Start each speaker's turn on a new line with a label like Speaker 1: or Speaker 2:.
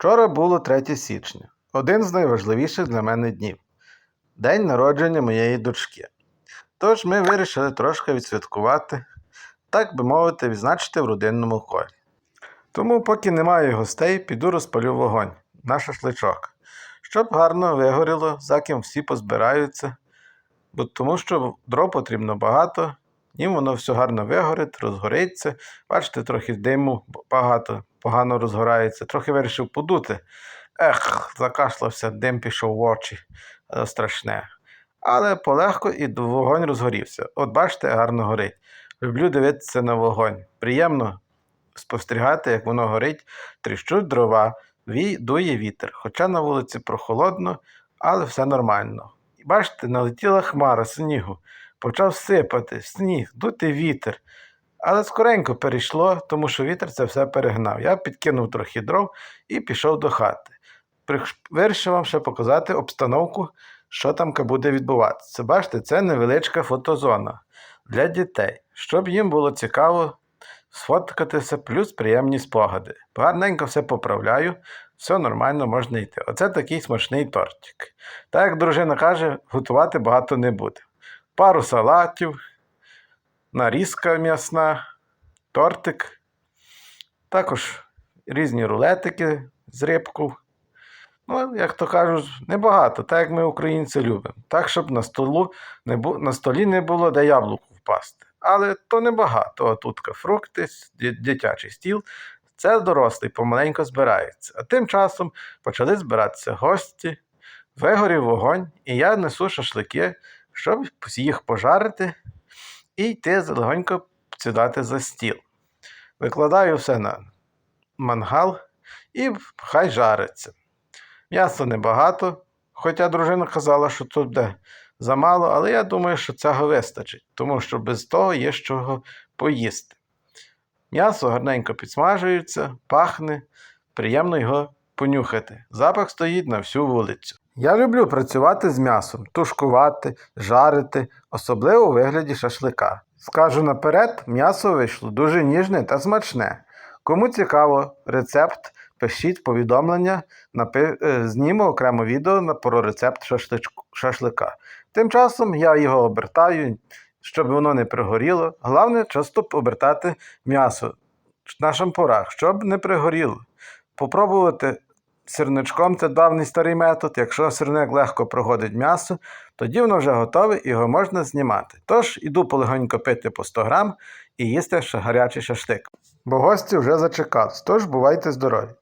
Speaker 1: Вчора було 3 січня, один з найважливіших для мене днів день народження моєї дочки. Тож ми вирішили трошки відсвяткувати, так би мовити, відзначити в родинному колі. Тому, поки немає гостей, піду розпалю вогонь на шашличок, щоб гарно вигоріло, за ким всі позбираються, бо тому що дров потрібно багато, їм воно все гарно вигорить, розгориться. Бачите, трохи диму багато, погано розгорається, трохи вирішив подути. Ех, закашлявся, дим пішов в очі. Е, Страшне. Але полегко і вогонь розгорівся. От бачите, гарно горить. Люблю дивитися на вогонь. Приємно спостерігати, як воно горить, тріщуть дрова, дує вітер. Хоча на вулиці прохолодно, але все нормально. Бачите, налетіла хмара снігу, почав сипати сніг, дути вітер. Але скоренько перейшло, тому що вітер це все перегнав. Я підкинув трохи дров і пішов до хати. Вирішив вам ще показати обстановку, що там буде відбуватися. Бачите, це невеличка фотозона для дітей, щоб їм було цікаво сфоткатися, плюс приємні спогади. Гарненько все поправляю, все нормально можна йти. Оце такий смачний тортик. Так як дружина каже, готувати багато не буде. Пару салатів, нарізка м'ясна, тортик, також різні рулетики з рибку. Ну, як то кажуть, небагато, так як ми українці любимо. Так, щоб на, столу не бу... на столі не було де яблуку впасти. Але то небагато. Тут фрукти, дитячий стіл. Це дорослий, помаленько збирається. А тим часом почали збиратися гості, вигорів вогонь, і я несу шашлики, щоб їх пожарити і йти легонько сідати за стіл. Викладаю все на мангал і хай жариться. М'яса небагато, хоча дружина казала, що тут буде замало, але я думаю, що цього вистачить, тому що без того є з чого поїсти. М'ясо гарненько підсмажується, пахне, приємно його понюхати. Запах стоїть на всю вулицю. Я люблю працювати з м'ясом, тушкувати, жарити, особливо у вигляді шашлика. Скажу наперед, м'ясо вийшло дуже ніжне та смачне. Кому цікаво рецепт, пишіть повідомлення, напи... е, зніму окремо відео про рецепт шашличку- шашлика. Тим часом я його обертаю, щоб воно не пригоріло. Головне, часто обертати м'ясо на шампурах, щоб не пригоріло. Попробувати сирничком це давній старий метод. Якщо сирник легко проходить м'ясо, тоді воно вже готове і його можна знімати. Тож іду полегонько пити по 100 грам і їсти ще гарячий шашлик. Бо гості вже зачекались, тож бувайте здорові!